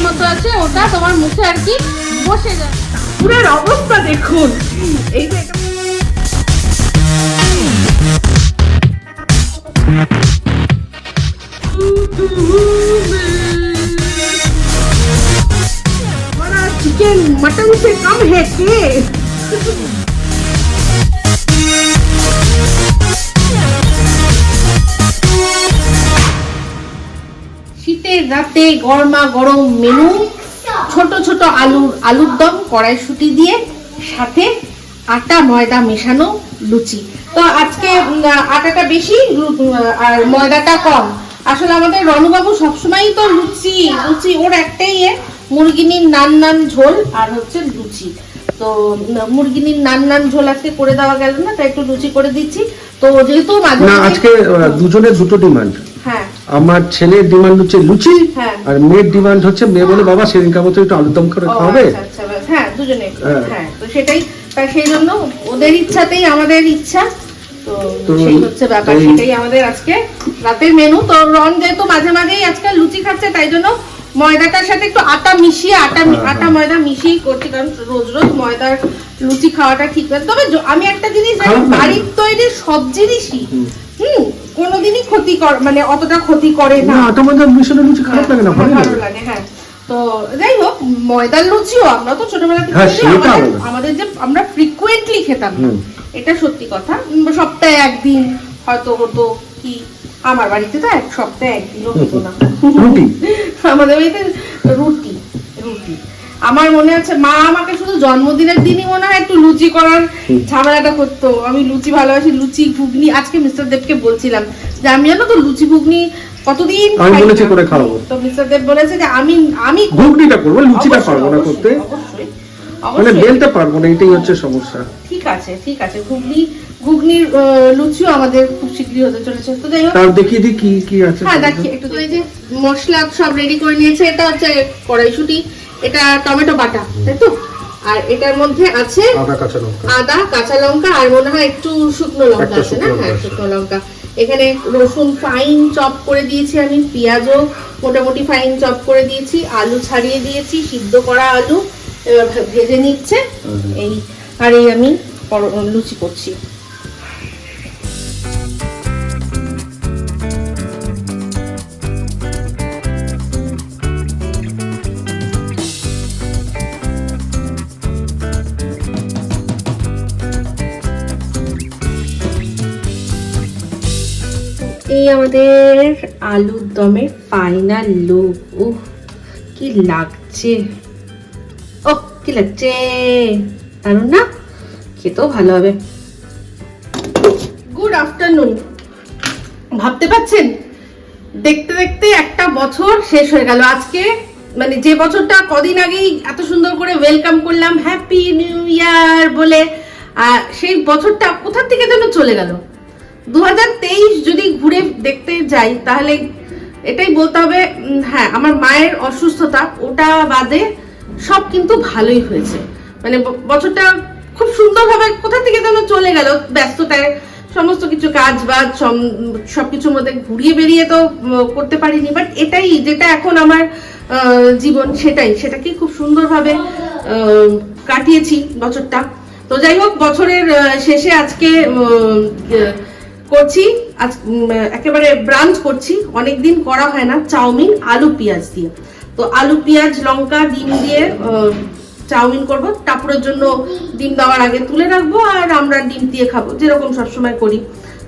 মতো আছে ওটা তোমার মুখে আর কি বসে যাবে পুরের অবস্থা দেখুন এই যে এটা- हमारा चिकन मटन से कम है के রাতে গরমা গরম মেনু ছোট ছোট আলুর আলুর দম কড়াইশুটি দিয়ে সাথে আটা ময়দা মেশানো লুচি। তো আজকে আটাটা বেশি আর ময়দাটা কম। আসলে আমাদের রণবাবু সবসময়ই তো লুচি লুচি ওর একটাই এ, মুরগিনির নান নান ঝোল আর হচ্ছে লুচি। তো মুরগিনির নান নান ঝোল আজকে করে দেওয়া গেল না তাই একটু লুচি করে দিচ্ছি। তো যেহেতু আজকে দুজনের দুটো ডিমান্ড। হ্যাঁ আমার ছেলের ডিমান্ড হচ্ছে লুচি হ্যাঁ। আর মেয়ের ডিমান্ড হচ্ছে মেয়ে বলে বাবা সেদিনকার মতো একটু আলুর দম করে খাওয়াবে? আচ্ছা, আচ্ছা, ব্যাস, হ্যাঁ দুজনে হ্যাঁ। হ্যাঁ তো সেটাই সেই জন্য ওদের ইচ্ছাতেই আমাদের ইচ্ছা। তো সেই হচ্ছে ব্যাপার সেটাই আমাদের আজকে রাতের মেনু তো রন যেহেতু মাঝে মাঝেই আজকে লুচি খাচ্ছে তাই জন্য ময়দাটার সাথে একটু আটা মিশিয়ে আটা আটা। ময়দা মিশিয়েই করছি কারণ রোজ রোজ ময়দার লুচি খাওয়াটা ঠিক না। তবে আমি একটা জিনিস জানি বাড়ির তৈরি সব জিনিসই ক্ষতি কর মানে অতটা ক্ষতি করে না। না আটা মধ্যে মিশানো লুচি খারাপ লাগে না ভালো লাগে। হ্যাঁ। তো যাই হোক ময়দার লুচিও আমরা তো ছোটবেলা থেকে হ্যাঁ, আমাদের- যে আমরা ফ্রিকুয়েন্টলি খেতাম এটা সত্যি কথা। সপ্তাহে একদিন হয়তো হতো কি আমার বাড়িতে তো এক সপ্তাহে একদিনও হতো না। আমাদের বাড়িতে রুটি রুটি। আমার মনে আছে মা আমাকে শুধু জন্মদিনের দিনই মনে হয় একটু লুচি করার ঝামেলাটা করতো। আমি লুচি ভালোবাসি লুচি ঘুগনি আজকে মিস্টার দেবকে বলছিলাম যে আমি জানো তো লুচি ঘুগনি কতদিন আমি বলেছি করে খাওয়াবো। তো মিস্টার দেব বলেছে যে আমি আমি ঘুগনিটা করব লুচিটা পারব না করতে। মানে পারব না এটাই হচ্ছে সমস্যা। ঠিক আছে ঠিক আছে। ঘুগনি ঘুগনির লুচিও আমাদের খুব শীঘ্রই হতে চলেছে। তো যাই হোক। তার দেখিয়ে দিই কি কি আছে। হ্যাঁ দেখি একটু তো এই যে মশলা সব রেডি করে নিয়েছে এটা হচ্ছে কড়াইশুটি। এটা টমেটো বাটা তাই তো? আর এটার মধ্যে আছে আদা কাঁচা লঙ্কা। আদা কাঁচা লঙ্কা আর মনে হয় একটু শুকনো লঙ্কা আছে না? হ্যাঁ শুকনো লঙ্কা। এখানে রসুন ফাইন চপ করে দিয়েছি আমি পেঁয়াজও মোটামুটি ফাইন চপ করে দিয়েছি আলু ছাড়িয়ে দিয়েছি সিদ্ধ করা আলু এবার ভেজে নিচ্ছে। এই আর এই আমি লুচি করছি। আমাদের আলুর দমের ফাইনাল লুক উহ, কি লাগছে। ও কি লাগছে। দারুণ না? খেতেও ভালো হবে। গুড আফটারনুন ভাবতে পাচ্ছেন দেখতে দেখতে একটা বছর শেষ হয়ে গেল। আজকে মানে যে বছরটা কদিন আগেই এত সুন্দর করে ওয়েলকাম করলাম হ্যাপি নিউ ইয়ার বলে। আর সেই বছরটা কোথার থেকে যেন চলে গেল? দু হাজার তেইশ যদি ঘুরে দেখতে যাই, তাহলে এটাই বলতে হবে হ্যাঁ আমার মায়ের অসুস্থতা, ওটা বাদে সব কিন্তু ভালোই হয়েছে। মানে বছরটা খুব সুন্দরভাবে কোথা থেকে যেন চলে গেল, ব্যস্ততায়, সমস্ত কিছু কাজ বাজ সম- সবকিছুর মধ্যে ঘুরিয়ে বেরিয়ে তো করতে পারিনি বাট এটাই, যেটা এখন আমার জীবন, সেটাই, সেটাকে খুব সুন্দরভাবে কাটিয়েছি বছরটা। তো যাই হোক, বছরের শেষে আজকে করছি, আজ একেবারে ব্রাঞ্চ করছি। অনেকদিন করা হয় না, চাউমিন, আলু, পেঁয়াজ দিয়ে। তো আলু, পেঁয়াজ, লঙ্কা, ডিম দিয়ে চাউমিন করব। টাপুরের জন্য ডিম দেওয়ার আগে তুলে রাখব আর আমরা ডিম দিয়ে খাব, যেরকম সবসময় করি।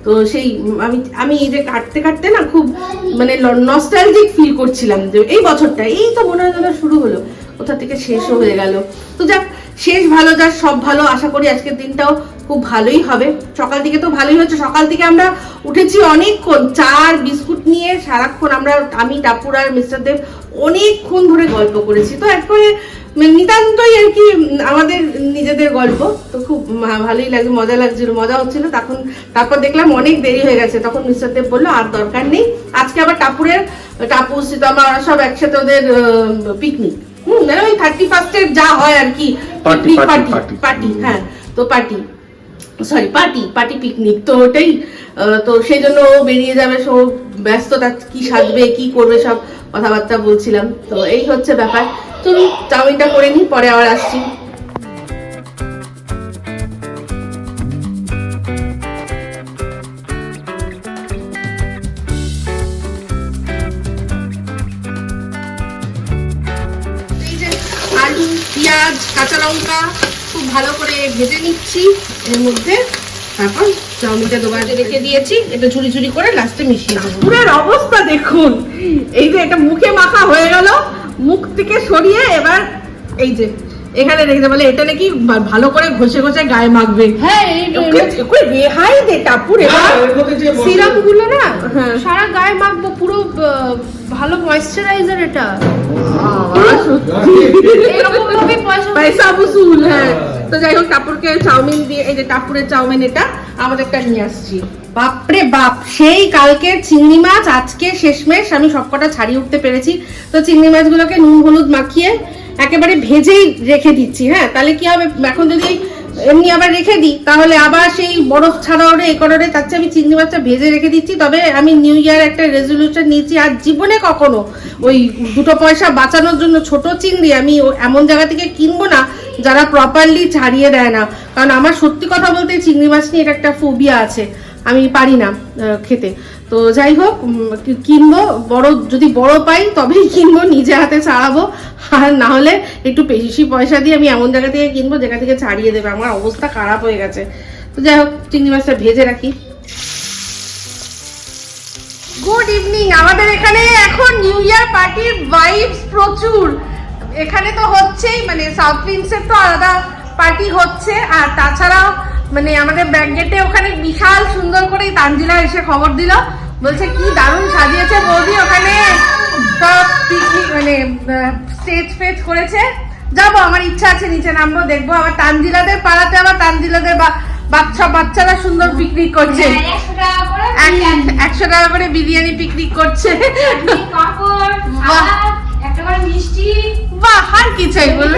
তো সেই আমি আমি এই যে কাটতে কাটতে না খুব মানে নস্টালজিক ফিল করছিলাম যে এই বছরটা, এই তো মনে হয় শুরু হলো, কোথা থেকে শেষও হয়ে গেল। তো যাক শেষ ভালো যাক সব ভালো, আশা করি আজকের দিনটাও খুব ভালোই হবে। সকাল থেকে তো ভালোই হচ্ছে। সকাল থেকে আমরা উঠেছি অনেকক্ষণ। চা আর বিস্কুট নিয়ে সারাক্ষণ আমরা, আমি, টাপুর আর মিস্টার দেব অনেকক্ষণ ধরে গল্প করেছি। তো একবারে নিতান্তই আর কি আমাদের নিজেদের গল্প। তো খুব ভালোই লাগে মজা লাগছিল, মজা হচ্ছিল। তখন, তারপর দেখলাম অনেক দেরি হয়ে গেছে। তখন মিস্টার দেব বলল, আর দরকার নেই। আজকে আবার টাপুরের, টাপু, সীতামা, সব একসাথে ওদের পিকনিক হুম মানে ওই থার্টি ফার্স্টের যা হয় আর কি। পিকনিক পার্টি পার্টি হ্যাঁ তো party sorry party party picnic তো ওটাই তো সেই জন্য ও বেরিয়ে যাবে সব ব্যস্ততা কি সাজবে কি করবে সব কথাবার্তা বলছিলাম। তো এই হচ্ছে ব্যাপার। চলুন চাউমিনটা করে নিই পরে আবার আসছি। পেঁয়াজ, কাঁচা লঙ্কা খুব ভালো করে ভেজে নিচ্ছি। এর মধ্যে তারপর চাউমিনটা দোকানে রেখে দিয়েছি। এটা ঝুড়ি ঝুড়ি করে লাস্টে মিশিয়ে দেবো। পুরের অবস্থা দেখুন। এই যে এটা মুখে মাখা হয়ে গেল। মুখ থেকে সরিয়ে এবার এই যে এখানে রেখে বলে এটা নাকি ভালো করে ঘষে ঘষে গায়ে মাখবে। হ্যাঁ ওকে ওকে রেহাই দে টাপুর সিরামগুলো না হ্যাঁ। সারা গায়ে মাখবো পুরো ভালো ময়েশ্চারাইজার এটা। এরকম ভাবে পয়সা পয়সা বসুল হ্যাঁ। তো যাই হোক টাপুরকে চাউমিন দিয়ে এই যে টাপুরের চাউমিন এটা আমাদেরটা নিয়ে আসছি। বাপরে বাপ সেই কালকে চিংড়ি মাছ আজকে শেষমেশ আমি সবকটা ছাড়িয়ে উঠতে পেরেছি। তো চিংড়ি মাছগুলোকে নুন হলুদ মাখিয়ে একেবারে ভেজেই রেখে দিচ্ছি হ্যাঁ? তাহলে কি হবে? এখন যদি এমনি আবার রেখে দিই, তাহলে আবার সেই বরফ ছাড়া ওরে এ করে তার চেয়ে আমি চিংড়ি মাছটা ভেজে রেখে দিচ্ছি। তবে আমি নিউ ইয়ার একটা রেজলিউশন নিয়েছি, আর জীবনে কখনো ওই দুটো পয়সা বাঁচানোর জন্য ছোট চিংড়ি আমি এমন জায়গা থেকে কিনবো না, যারা প্রপারলি ছাড়িয়ে দেয় না। কারণ আমার সত্যি কথা বলতে চিংড়ি মাছ নিয়ে এটা একটা ফোবিয়া আছে, আমি পারি না খেতে। তো যাই হোক কিনবো, বড় যদি বড় পাই তবেই কিনবো, নিজে হাতে ছাড়াবো। আর না হলে একটু বেশি পয়সা দিয়ে আমি এমন জায়গা থেকে কিনবো যেখান থেকে ছাড়িয়ে দেবে। আমার অবস্থা খারাপ হয়ে গেছে। তো যাই হোক, চিংড়ি মাছটা ভেজে রাখি। গুড ইভিনিং আমাদের এখানে এখন নিউ ইয়ার পার্টির ভাইবস প্রচুর। এখানে তো হচ্ছেই মানে সাউথ প্রিন্সের তো আলাদা পার্টি হচ্ছে। আর তাছাড়াও মানে আমাদের ব্যাক গেটে ওখানে বিশাল সুন্দর করে তানজিলা এসে খবর দিল। বলছে কি দারুণ সাজিয়েছে বৌদি ওখানে। সব পিকনিক মানে স্টেজ ফেজ করেছে। যাব আমার ইচ্ছা আছে নিচে নামবো দেখব। আবার তানজিলাদের পাড়াতে আবার তানজিলাদের বা- বাচ্চা বাচ্চারা সুন্দর পিকনিক করছে। একশো টাকা করে এক- একশো টাকা করে বিরিয়ানি পিকনিক করছে। বাহ। আর কি চাই বলুন?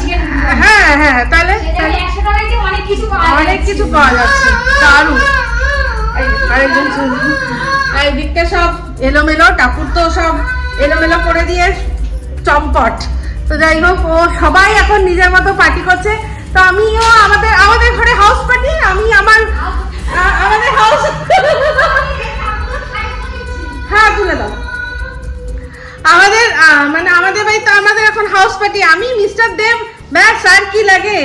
চিকেন হ্যাঁ হ্যাঁ তাহলে অনেক কিছু পাওয়া যাচ্ছে। দারুণ। এই দিকটা সব এলোমেলো ঠাকুর তো সব এলোমেলো করে দিয়ে চম্পট। তো যাই হোক, ও সবাই এখন নিজের মতো পার্টি করছে। তো আমিও আমাদের আমাদের ঘরে হাউস পার্টি আমি আমার আমাদের হাউস হ্যাঁ তুলে দাও। আমাদের মানে আমাদের বাড়িতে আমাদের এখন হাউস পার্টি আমি মিস্টার দেব, ব্যাস, আর কি লাগে?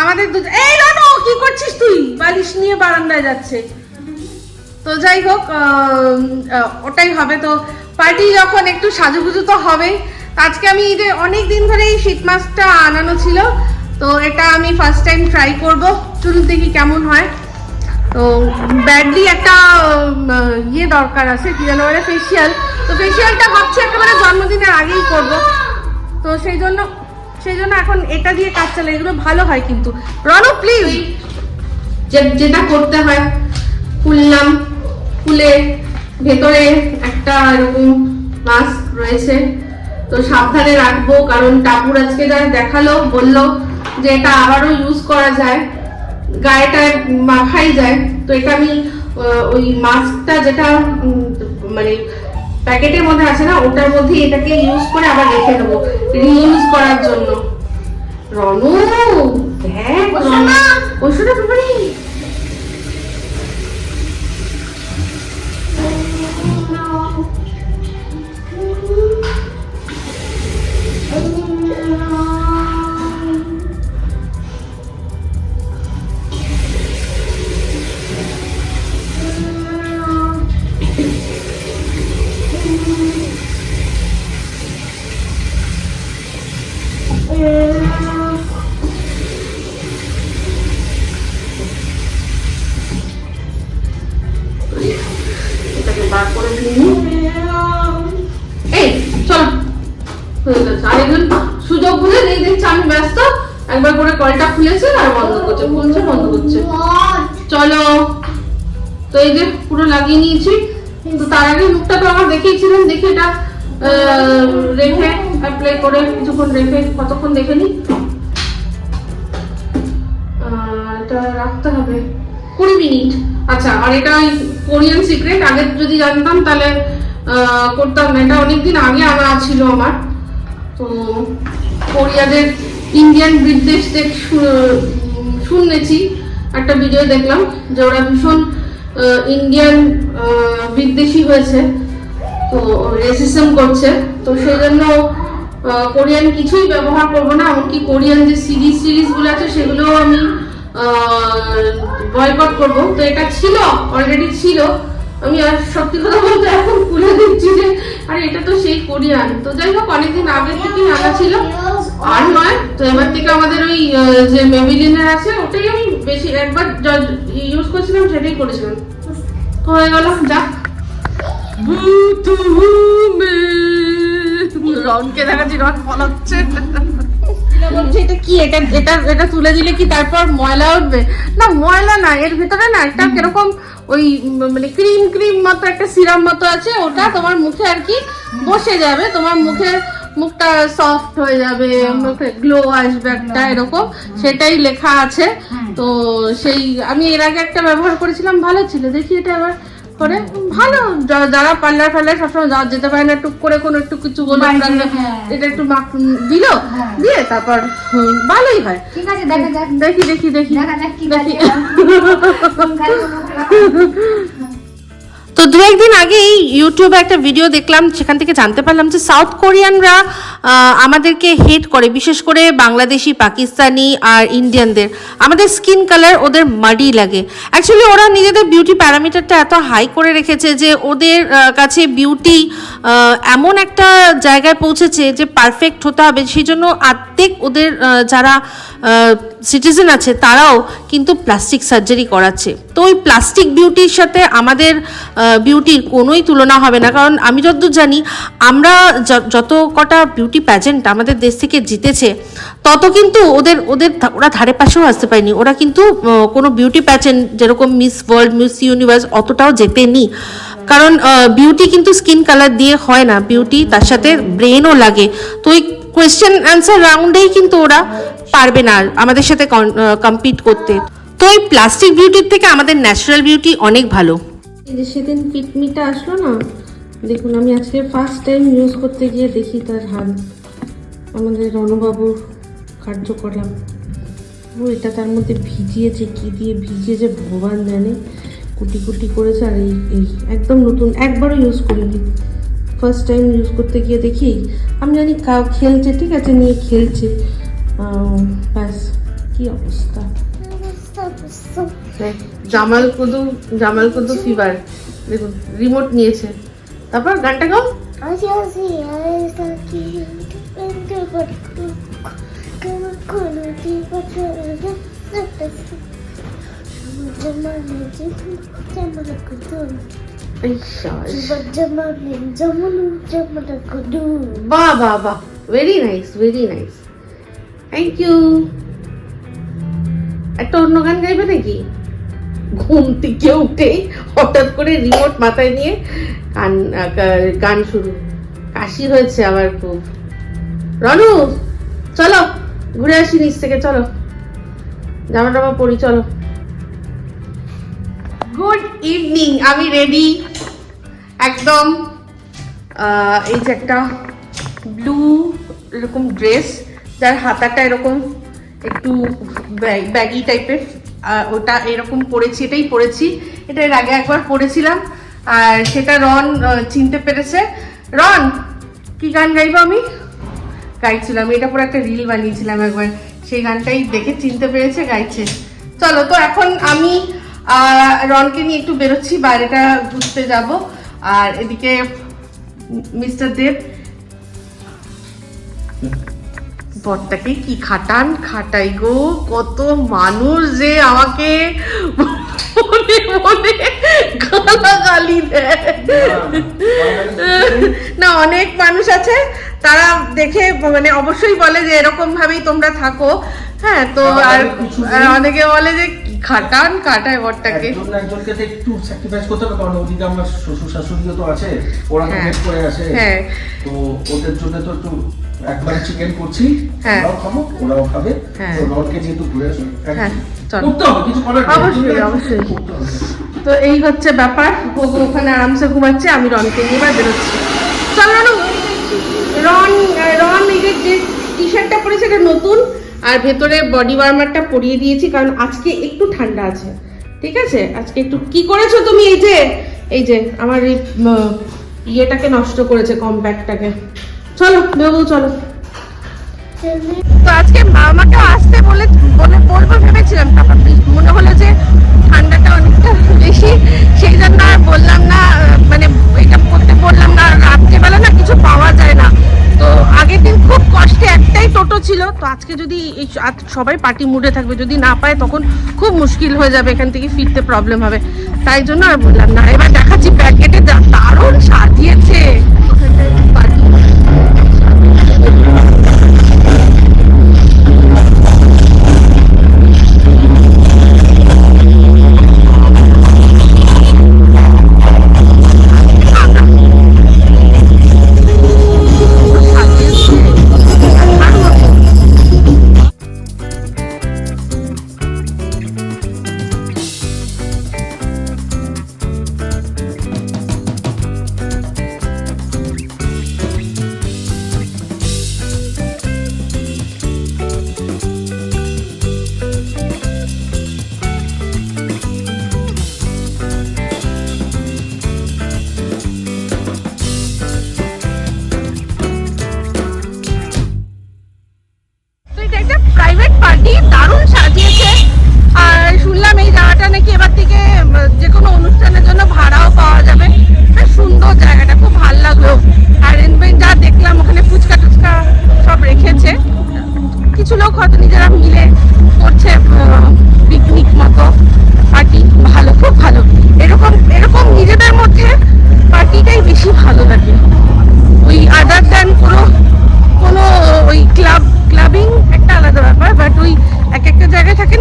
আমাদের দুজন এই রানো, কি করছিস তুই? বালিশ নিয়ে বারান্দায় যাচ্ছে। তো যাই হোক ওটাই হবে। তো পার্টি যখন একটু সাজুগুজু তো হবে। আজকে আমি এই যে অনেক দিন ধরে এই শীত মাছটা আনানো ছিল, তো এটা আমি ফার্স্ট টাইম ট্রাই করব। চুল দেখি কেমন হয়। তো ব্যাডলি একটা ইয়ে দরকার আছে, কি যেন বলে ফেসিয়াল তো ফেসিয়ালটা ভাবছি একেবারে জন্মদিনের আগেই করব। তো সেই জন্য সেই জন্য এখন এটা দিয়ে কাজ চালাই, এগুলো ভালো হয় কিন্তু। রনো প্লিজ যেটা করতে হয়, খুললাম। খুলে ভেতরে একটা এরকম মাস্ক রয়েছে। তো সাবধানে রাখব, কারণ টাপুর আজকে যা দেখাল, বলল যে এটা আবারও ইউজ করা যায়। গায়েটায় মাখাই যায়। তো এটা আমি ওই মাস্কটা যেটা মানে প্যাকেটের মধ্যে আছে না, ওটার মধ্যে এটাকে ইউজ করে আবার রেখে দেবো রিইউজ করার জন্য। রনু! দেখ রনু রেখে কতক্ষণ দেখে নি আহ, এটা রাখতে হবে। কুড়ি মিনিট। আচ্ছা আর এটা কোরিয়ান সিক্রেট আগে যদি জানতাম তাহলে করতাম। না এটা অনেকদিন আগে আনা ছিল আমার। তো কোরিয়াদের ইন্ডিয়ান বিদ্বেষ দেখ শুনেছি। একটা ভিডিও দেখলাম যে ওরা ভীষণ ইন্ডিয়ান বিদ্বেষী হয়েছে। তো রেসিজম করছে। তো সেই জন্য কোরিয়ান কিছুই ব্যবহার করব না, এমনকি কোরিয়ান যে সিরিজ সিরিজগুলো আছে সেগুলোও আমি বয়কট করব। তো এটা ছিল অলরেডি ছিল। আমি আর সত্যি কথা বলতে এখন খুলে দিচ্ছি যে, আরে এটা তো সেই কোরিয়ান। তো যাই হোক, অনেকদিন আগে থেকে আনা ছিল। আর নয়, তো এবার থেকে আমাদের ওই যে মেবিলিনের আছে, ওটাই আমি বেশি, একবার ইউজ করছিলাম, সেটাই করেছিলাম। হয়ে গেল যা রনকে দেখাচ্ছি রন ফলাচ্ছে বলছে এটা কি? এটা এটা এটা তুলে দিলে কি তারপর ময়লা উঠবে? না ময়লা না এর ভিতরে না একটা কীরকম ওই মানে ক্রিম ক্রিম মতো একটা সিরাম মতো আছে ওটা তোমার মুখে আর কি বসে যাবে তোমার মুখে মুখটা সফট হয়ে যাবে মুখে গ্লো আসবে একটা এরকম সেটাই লেখা আছে। তো সেই আমি এর আগে একটা ব্যবহার করেছিলাম ভালো ছিল দেখি এটা আবার করে। ভালো যারা পার্লার ফার্লার সবসময় যাওয়া যেতে পারে না টুক করে কোনো একটু কিছু বলে হ্যাঁ। এটা একটু মাখ দিল হ্যাঁ। দিয়ে তারপর ভালোই হয়। ঠিক আছে দেখা যাক। দেখি দেখি দেখি। তো দু একদিন আগেই ইউটিউবে একটা ভিডিও দেখলাম সেখান থেকে জানতে পারলাম যে সাউথ কোরিয়ানরা আমাদেরকে হেট করে, বিশেষ করে বাংলাদেশি, পাকিস্তানি আর ইন্ডিয়ানদের। আমাদের স্কিন কালার ওদের মাডি লাগে। অ্যাকচুয়ালি ওরা নিজেদের বিউটি প্যারামিটারটা এত হাই করে রেখেছে যে ওদের কাছে বিউটি এমন একটা জায়গায় পৌঁছেছে যে পারফেক্ট হতে হবে। সেই জন্য আর্ধেক ওদের যারা সিটিজেন আছে, তারাও কিন্তু প্লাস্টিক সার্জারি করাচ্ছে। তো ওই প্লাস্টিক বিউটির সাথে আমাদের বিউটির কোনোই তুলনা হবে না। কারণ আমি যতদূর জানি, আমরা যত কটা বিউটি প্যাজেন্ট আমাদের দেশ থেকে জিতেছে, তত কিন্তু ওদের ওদের ওরা ধারে পাশেও আসতে পারেনি। ওরা কিন্তু কোনো বিউটি প্যাজেন্ট যেরকম মিস ওয়ার্ল্ড মিস ইউনিভার্স অতটাও জেতেনি। কারণ বিউটি কিন্তু স্কিন কালার দিয়ে হয় না। বিউটি তার সাথে ব্রেনও লাগে। তো ওই কোয়েশ্চেন অ্যান্সার রাউন্ডেই কিন্তু ওরা পারবে না আমাদের সাথে কম্পিট করতে। তো ওই প্লাস্টিক বিউটির থেকে আমাদের ন্যাচারাল বিউটি অনেক ভালো। সেদিন ফিটমিটা আসলো না দেখুন আমি আজকে ফার্স্ট টাইম ইউজ করতে গিয়ে দেখি তার হাল আমাদের রণবাবুর কার্যকলাপ। ও এটা তার মধ্যে ভিজিয়েছে কি দিয়ে ভিজিয়েছে ভগবান জানে। কুটি কুটি করেছে আর এই এই একদম নতুন একবারও ইউজ করিনি। ফার্স্ট টাইম ইউজ করতে গিয়ে দেখি আমি জানি কাউ খেলছে ঠিক আছে নিয়ে খেলছে। ব্যাস কি অবস্থা? Jamal Kudu Jamal Kudu fever দেখুন রিমোট নিয়েছে। তারপর গানটা গাও এই শাবাশ। বাহ বাহ বাহ very nice very nice thank you একটা অন্য গান গাইবে নাকি ঘুম থেকে উঠে হঠাৎ করে রিমোট মাথায় নিয়ে গান গান শুরু। কাশি হয়েছে আবার খুব। রনু, চলো, ঘুরে আসি নিচ থেকে, চলো। জামা টামা পরি, চলো। গুড ইভিনিং আমি রেডি একদম এই যে একটা ব্লু এরকম ড্রেস যার হাতাটা এরকম একটু ব্যাগি টাইপের ওটা এরকম পরেছি এটাই পরেছি এটা এর আগে একবার পরেছিলাম আর সেটা রন চিনতে পেরেছে। রন, কি গান গাইবো আমি? গাইছিলাম, এটা পরে একটা রিল বানিয়েছিলাম একবার। সেই গানটাই দেখে চিনতে পেরেছে, গাইছে। চলো, তো এখন আমি রনকে নিয়ে একটু বেরোচ্ছি, বাইরেটা ঘুরতে যাব। আর এদিকে মিস্টার দেব। বরটাকে কি খাটান? খাটাই গো কত মানুষ যে আমাকে মনে মনে গালাগালি দেয়। না অনেক মানুষ আছে তারা দেখে মানে অবশ্যই বলে যে এরকম ভাবেই তোমরা থাকো। হ্যাঁ তো আর অনেকে বলে যে খাটান কাটায় বরটাকে একজন একজনকে তো একটু স্যাক্রিফাইস করতে হবে কারণ ওদিকে আমার শ্বশুর শাশুড়িও তো আছে ওরা তো হ্যাঁ। হেল্প করে আছে হ্যাঁ। তো ওদের জন্য তো একটু একবার চিকেন করছি হ্যাঁ। ওরাও খাব ওরাও খাবে হ্যাঁ। তো যেহেতু ঘুরে আসো হ্যাঁ, চলো। করতে হবে কিছু করার অবশ্যই, অবশ্যই। তো এই হচ্ছে ব্যাপার ওখানে আরামসে ঘুমাচ্ছে আমি রনকে নিয়ে এবার বেরোচ্ছি চল রনু রন রন এই যে যে টি শার্টটা পরেছে এটা নতুন আর ভেতরে বডি ওয়ার্মারটা পরিয়ে দিয়েছি, কারণ আজকে একটু ঠান্ডা আছে। ঠিক আছে? আজকে একটু কি করেছ তুমি এই যে? এই যে আমার এই ইয়েটাকে নষ্ট করেছে কম্প্যাক্টটাকে চলো বেবু চলো। তো আজকে মামাকে আসতে বলে বলে, বলব ভেবেছিলাম, তারপর মনে হলো যে ঠান্ডাটা অনেকটা বেশি, সেই জন্য আর বললাম না মানে এটা করতে বললাম না রাত্রেবেলা না কিছু পাওয়া যায় না। তো আগের দিন খুব কষ্টে একটাই টোটো ছিল তো আজকে যদি এই সবাই পার্টি মুডে থাকবে যদি না পায় তখন খুব মুশকিল হয়ে যাবে এখান থেকে ফিরতে প্রবলেম হবে। তাই জন্য আর বললাম না এবার দেখাচ্ছি প্যাকেটে দারুণ সাজিয়েছে পার্টি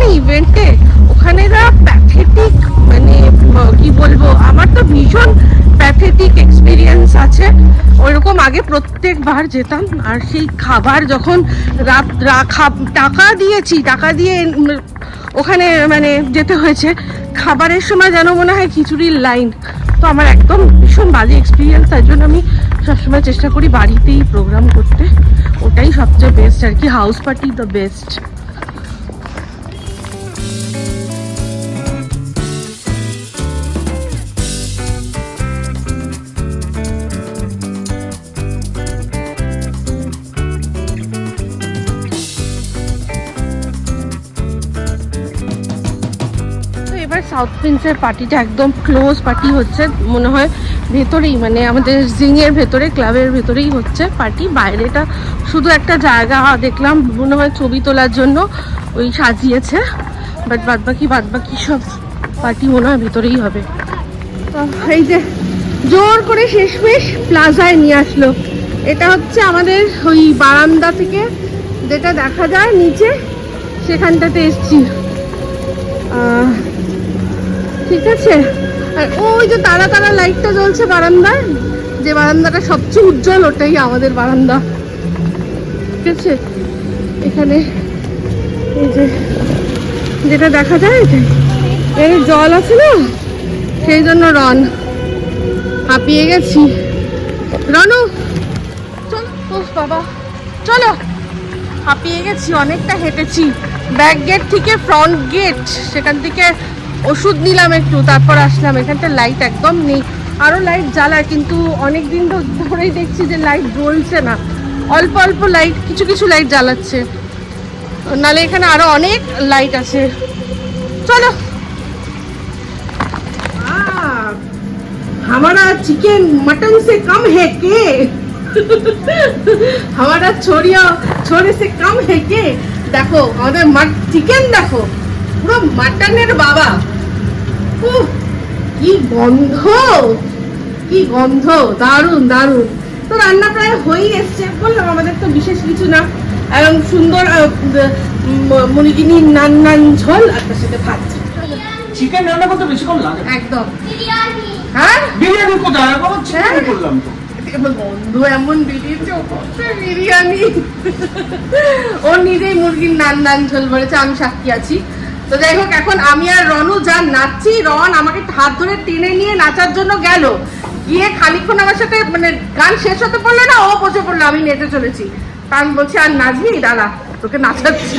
না ইভেন্টে ওখানে না প্যাথেটিক মানে কি বলব, আমার তো ভীষণ প্যাথেটিক এক্সপিরিয়েন্স আছে। ওইরকম আগে প্রত্যেকবার যেতাম, আর সেই খাবার যখন রাত টাকা দিয়েছি, টাকা দিয়ে ওখানে মানে যেতে হয়েছে, খাবারের সময় যেন মনে হয় খিচুড়ির লাইন তো আমার একদম ভীষণ বাজে এক্সপিরিয়েন্স তার জন্য আমি সবসময় চেষ্টা করি বাড়িতেই প্রোগ্রাম করতে। ওটাই সবচেয়ে বেস্ট আর কি house party the best south প্রিন্সের পার্টিটা একদম ক্লোজ পার্টি হচ্ছে, মনে হয় ভেতরেই মানে আমাদের জিংয়ের ভেতরে, ক্লাবের ভেতরেই হচ্ছে পার্টি। বাইরেটা শুধু একটা জায়গা, দেখলাম, মনে হয় ছবি তোলার জন্য ওই সাজিয়েছে বাট বাদ বাকি বাদ বাকি সব পার্টি মনে হয় ভেতরেই হবে। তো এই যে জোর করে শেষমেশ প্লাজায় নিয়ে আসলো। এটা হচ্ছে আমাদের ওই বারান্দা থেকে, যেটা দেখা যায় নিচে, সেখানটাতে এসছি। ঠিক আছে? আর ওই যে তারা তারা লাইটটা জ্বলছে বারান্দায়, যে বারান্দাটা সবচেয়ে উজ্জ্বল, ওটাই আমাদের বারান্দা। ঠিক আছে? এখানে এই যে, যেটা দেখা যায় এর জল আছে না? সেই জন্য রন হাঁপিয়ে গেছি। রনু চল, ও বাবা, চলো। হাঁপিয়ে গেছি, অনেকটা হেঁটেছি। ব্যাক গেট থেকে ফ্রন্ট গেট সেখান থেকে ওষুধ নিলাম একটু তারপর আসলাম এখানটা লাইট একদম নেই আরও লাইট জ্বালায় কিন্তু অনেক দিন ধ- ধরেই দেখছি যে লাইট জ্বলছে না অল্প অল্প লাইট কিছু কিছু লাইট জ্বালাচ্ছে নালে এখানে আরো অনেক লাইট আছে চলো हमारा चिकन मटन से कम है के हमारा छोड़िया छोरे से कम है के দেখো আমাদের চিকেন দেখো পুরো মাটনের বাবা উফ, কি গন্ধ কি গন্ধ দারুণ দারুণ। তো রান্না প্রায় হয়েই এসছে বললাম আমাদের তো বিশেষ কিছু না। এবং সুন্দর নান নান ঝোল আর তার সাথে ভাত। চিকেন রান্না করতে বেশিক্ষণ লাগে একদম। হ্যাঁ? বিরিয়ানি কোথায় এখন চিকেন হ্যাঁ? করলাম তো। বন্ধু এমন বেরিয়েছে বিরিয়ানি। ও নিজেই মুরগির নান নান ঝোল বলেছে আমি সাক্ষী আছি। তো যাই হোক, এখন আমি আর রনু যা নাচছি, রন আমাকে হাত ধরে টেনে নিয়ে নাচার জন্য গেল। গিয়ে খানিক্ষণ আমার সাথে মানে গান শেষ হতে পড়ল না, ও বসে পড়ল, আমি নেচে চলেছি। আমি বলছি, আর নাচবি? দাদা তোকে নাচাচ্ছি।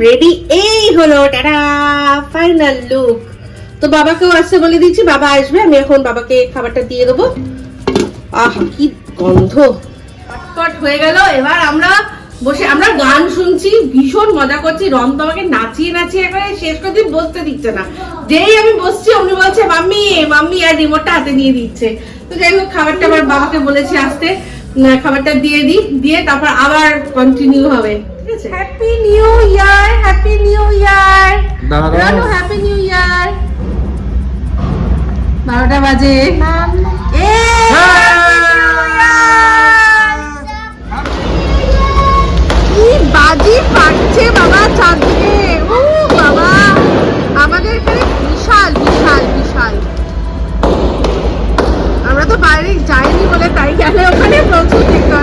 রেডি এই হলো, টাটা ফাইনাল লুক তো বাবাকেও আসতে বলে দিচ্ছি বাবা আসবে, আমি এখন বাবাকে খাবারটা দিয়ে দেবো। আহ, কি গন্ধ। হয়ে গেল, এবার আমরা বসে, আমরা গান শুনছি, ভীষণ মজা করছি। রম তো আমাকে নাচিয়ে নাচিয়ে একেবারে শেষ করে দিয়ে বসতে দিচ্ছে না। যেই আমি বসছি অমনি বলছে, মাম্মি মাম্মি, আর রিমোটটা হাতে নিয়ে দিচ্ছে। তো যাই হোক, খাবারটা আবার বাবাকে বলেছি আসতে। খাবারটা দিয়ে দিই, দিয়ে তারপর আবার কন্টিনিউ হবে। ঠিক আছে happy new year happy new year. Ranu happy new year বারোটা বাজে। এ কি বাজি ফাটছে বাবা চারদিকে ও বাবা। আমাদের এখানে বিশাল বিশাল বিশাল। আমরা তো বাইরে যাইনি বলে তাই গেলে ওখানে প্রচুর দেখতে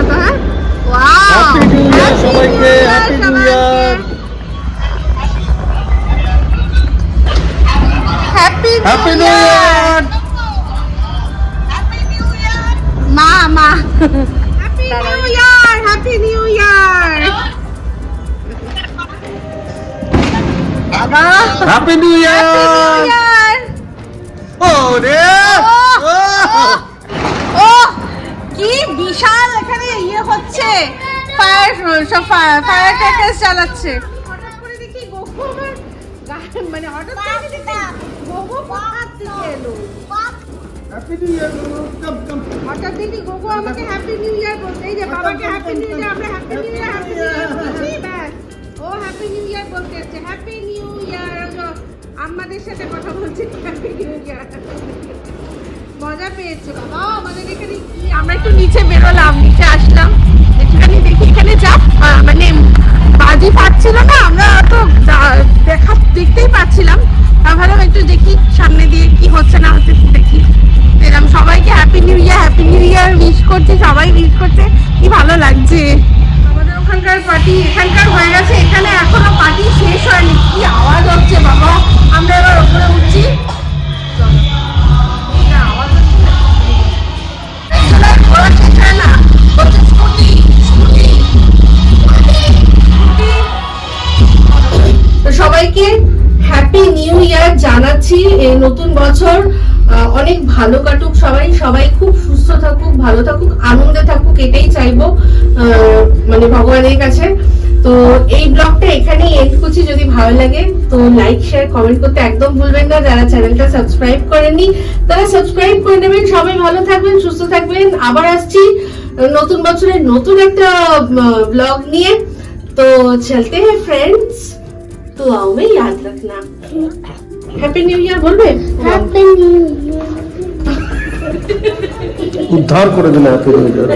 হ্যাপি নিউ ইয়ার ইয়ার ও রে! ও ও কি বিশাল এখানে ইয়ে হচ্ছে। ফায়ার সব ফায়ার ক্র্যাকার্স চালাচ্ছে। হঠাৎ করে দেখি মানে হঠাৎ করে দেখি গোগো কোথার থেকে এলো। হ্যাপি নিউ ইয়ার কাম কাম হঠাৎ দেখি গোগো আমাকে হ্যাপি নিউ ইয়ার বলতে এই যে বাবাকে হ্যাপি নিউ ইয়ার আমরা happy new year happy new year বলছি ব্যাস ও হ্যাপি নিউ ইয়ার বলতে হ্যাপি নিউ ইয়ার আমাদের সাথে কথা বলছে মজা পেয়েছে বাবা। আমাদের এখানে কি? আমরা একটু নিচে বেরোলাম, নিচে আসলাম। একটুখানি দেখি, এখানে যা মানে বাজি ফাটছিল না, আমরা তো দেখা, দেখতেই পাচ্ছিলাম। ভাবলাম একটু দেখি সামনে দিয়ে কি হচ্ছে, না হচ্ছে দেখি। এরকম সবাইকে happy new year happy new year wish করছে, সবাই উইশ করছে। কি ভালো লাগছে। ওখানকার পার্টি এখানকার হয়ে গেছে, এখানে এখনও পার্টি শেষ হয়নি। কি আওয়াজ হচ্ছে বাবা? আমরা এবার ওপরে উঠছি। সবাইকে হ্যাপি নিউ ইয়ার জানাচ্ছি এই নতুন বছর। অনেক ভালো কাটুক সবাই সবাই খুব সুস্থ থাকুক ভালো থাকুক আনন্দে থাকুক এটাই চাইবো আহ, মানে ভগবানের কাছে তো এই ব্লগটা এখানেই এন্ড করছি যদি ভালো লাগে তো লাইক শেয়ার কমেন্ট করতে একদম ভুলবেন না যারা চ্যানেলটা সাবস্ক্রাইব করেননি তারা সাবস্ক্রাইব করে নেবেন সবাই ভালো থাকবেন সুস্থ থাকবেন আবার আসছি আহ, নতুন বছরের নতুন একটা ব্লগ নিয়ে तो चलते हैं फ्रेंड्स तो आओ में याद रखना নিউ বলবে? উদ্ধার করে দিল হ্যাপি নিউ ইয়ার